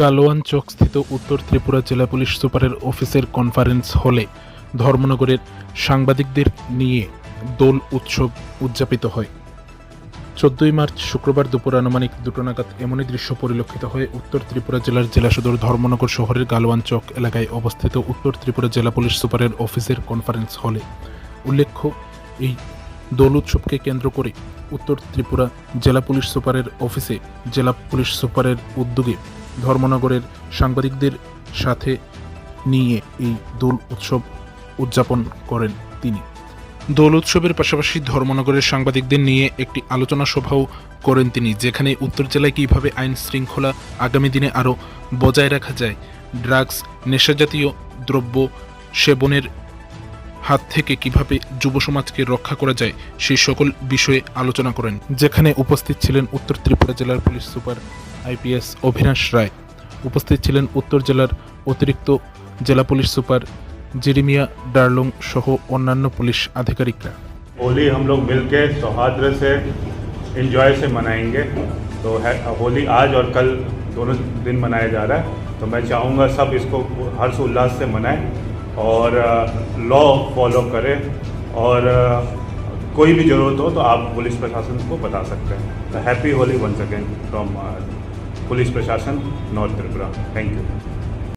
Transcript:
কালোয়ান চক স্থিত উত্তর ত্রিপুরা জেলা পুলিশ সুপারের অফিসের কনফারেন্স হলে ধর্মনগরের সাংবাদিকদের নিয়ে দোল উৎসব উদযাপিত হয়। চোদ্দই মার্চ শুক্রবার দুপুর আনুমানিক দুটো নাগাদ এমনই দৃশ্য পরিলক্ষিত হয়ে উত্তর ত্রিপুরা জেলার জেলা সদর ধর্মনগর শহরের গালোয়ান চক এলাকায় অবস্থিত উত্তর ত্রিপুরা জেলা পুলিশ সুপারের অফিসের কনফারেন্স হলে উল্লেখ্য, এই দোল উৎসবকে কেন্দ্র করে উত্তর ত্রিপুরা জেলা পুলিশ সুপারের অফিসে জেলা পুলিশ সুপারের উদ্যোগে ধর্মনগরের সাংবাদিকদের সাথে নিয়ে এই দোল উৎসব উদযাপন করেন তিনি। দোল উৎসবের পাশাপাশি ধর্মনগরের সাংবাদিকদের নিয়ে একটি আলোচনা সভাও করেন তিনি, যেখানে উত্তর জেলায় কীভাবে আইন শৃঙ্খলা আগামী দিনে আরও বজায় রাখা যায়, ড্রাগস, নেশাজাতীয় দ্রব্য সেবনের হাত থেকে কিভাবে যুব সমাজকে রক্ষা করা যায় সেই সকল বিষয়ে আলোচনা করেন যেখানে উপস্থিত ছিলেন উত্তর ত্রিপুরা জেলার police super IPS Avinash Roy উপস্থিত ছিলেন উত্তর জেলার অতিরিক্ত জেলা পুলিশ সুপার জেরিমিয়া ডার্লং সহ অন্যান্য পুলিশ আধিকারিকরা होली हम लोग मिलके सौहार्द से इंजॉय से मनाएंगे तो है होली आज और कल दोनों दिन मनाया जा रहा है तो मैं चाहूँगा सब इसको हर्ष उल्लास से मनाएं और लॉ फॉलो करें और कोई भी ज़रूरत हो तो आप पुलिस प्रशासन को बता सकते हैं। तो happy Holi one second from police प्रशासन नॉर्थ त्रिपुरा थैंक यू